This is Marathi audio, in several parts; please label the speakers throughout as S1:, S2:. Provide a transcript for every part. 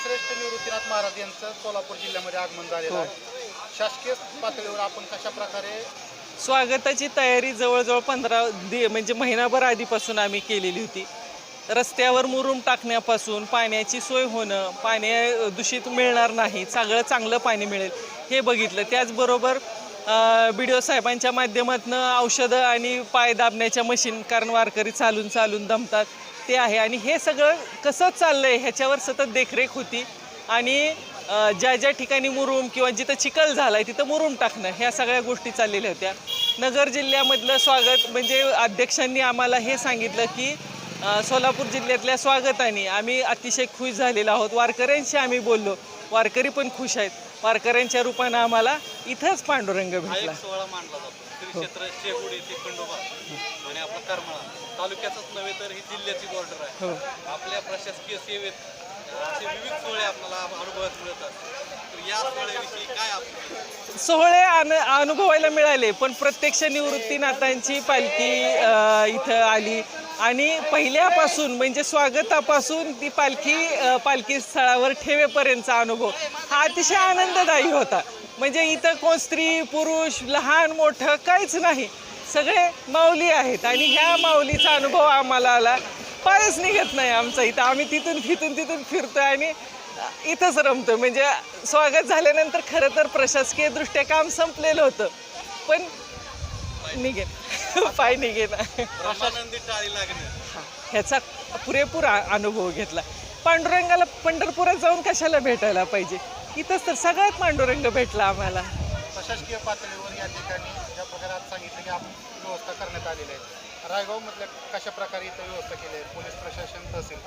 S1: संतश्रेष्ठ निवृत्तीनाथ महाराज यांचं सोलापूर जिल्ह्यामध्ये आगमन झालेलं
S2: हो.
S1: आहे शासकीय पातळीवर आपण कशा प्रकारे
S2: स्वागताची तयारी जवळजवळ पंधरा दि म्हणजे महिनाभर आधीपासून आम्ही केलेली होती. रस्त्यावर मुरुम टाकण्यापासून पाण्याची सोय होणं पाणी दूषित मिळणार नाही सगळं चांगलं पाणी मिळेल हे बघितलं. त्याचबरोबर बी डी ओ साहेबांच्या माध्यमातून औषधं आणि पाय दाबण्याच्या मशीन कारण वारकरी चालून चालून दमतात ते आहे. आणि हे सगळं कसं चाललं आहे ह्याच्यावर सतत देखरेख होती. आणि ज्या ज्या ठिकाणी मुरुम किंवा जिथं चिखल झालाय तिथं मुरुम टाकणं ह्या सगळ्या गोष्टी चाललेल्या होत्या. नगर जिल्ह्यामधलं स्वागत म्हणजे अध्यक्षांनी आम्हाला हे सांगितलं की सोलापूर जिल्ह्यातल्या स्वागताने आम्ही अतिशय खुश झालेलो आहोत. वारकऱ्यांशी आम्ही बोललो. वारकरी पण खुश आहेत. वारकऱ्यांच्या रूपानं आम्हाला इथंच पांडुरंग भेटला.
S3: सोहळा मानला जातो. खंडोबा आणि आपला करमाळा. तालुक्याचाच नव्हे तर ही जिल्ह्याची बॉर्डर आहे.
S2: हो.
S3: आपल्या प्रशासकीय सेवेत असे विविध सोहळे आपल्याला अनुभवास मिळतात.
S2: सोहळे अन अनुभवायला मिळाले पण प्रत्यक्ष निवृत्तीनाथांची पालखी इथं आली. आणि पहिल्यापासून म्हणजे स्वागतापासून ती पालखी पालखी स्थळावर ठेवेपर्यंतचा अनुभव हा अतिशय आनंददायी होता. म्हणजे इथं कोण स्त्री पुरुष लहान मोठं काहीच नाही. सगळे माऊली आहेत आणि ह्या माऊलीचा अनुभव आम्हाला आला. पायच निघत नाही आमचा इथं. आम्ही तिथून तिथून तिथून फिरतो आणि इथंच रमतो म्हणजे स्वागत झाल्यानंतर खरं तर प्रशासकीय दृष्ट्या काम संपलेलं होतं. पण निघेन पाय निघेन ह्याचा पुरेपूर अनुभव घेतला. पांडुरंगाला पंढरपुरात जाऊन कशाला भेटायला पाहिजे? इथंच तर सगळ्यात पांडुरंग भेटला आम्हाला.
S1: प्रशासकीय पातळीवर या ठिकाणी ज्या प्रकारे आज सांगितलं की आपण व्यवस्था करण्यात आलेली आहे. रायगावमधल्या कशा प्रकारे इथं व्यवस्था केली आहे? पोलीस प्रशासन तहसील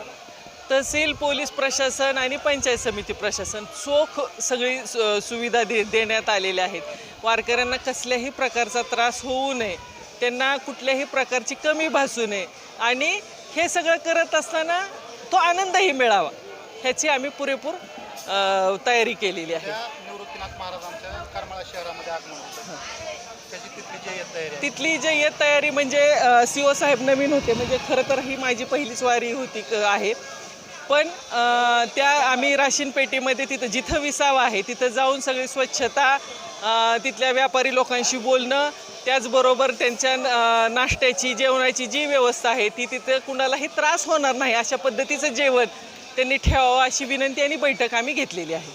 S2: तहसील पोलीस प्रशासन आणि पंचायत समिती प्रशासन चोख सगळी सुविधा दे देण्यात आलेल्या आहेत. वारकऱ्यांना कसल्याही प्रकारचा त्रास होऊ नये. त्यांना कुठल्याही प्रकारची कमी भासू नये. आणि हे सगळं करत असताना तो आनंदही मिळावा ह्याची आम्ही पुरेपूर तयारी केलेली आहे.
S1: त्या निवृत्तीनाथ महाराजांच्या करमाळा शहरामध्ये आगमन होतं त्याची तिथली
S2: तिथली जय्यत तयारी म्हणजे सी ओ साहेब नवीन होते. म्हणजे खरं तर ही माझी पहिलीच वारी होती आहे. पण त्या आम्ही राशीन पेटीमध्ये तिथं जिथं विसावा आहे तिथं जाऊन सगळी स्वच्छता तिथल्या व्यापारी लोकांशी बोलणं त्याचबरोबर त्यांच्या नाश्त्याची जेवणाची जी व्यवस्था आहे ती तिथं कुणालाही त्रास होणार नाही अशा पद्धतीचं जेवण त्यांनी ठेवावं अशी विनंती आणि बैठक आम्ही घेतलेली आहे.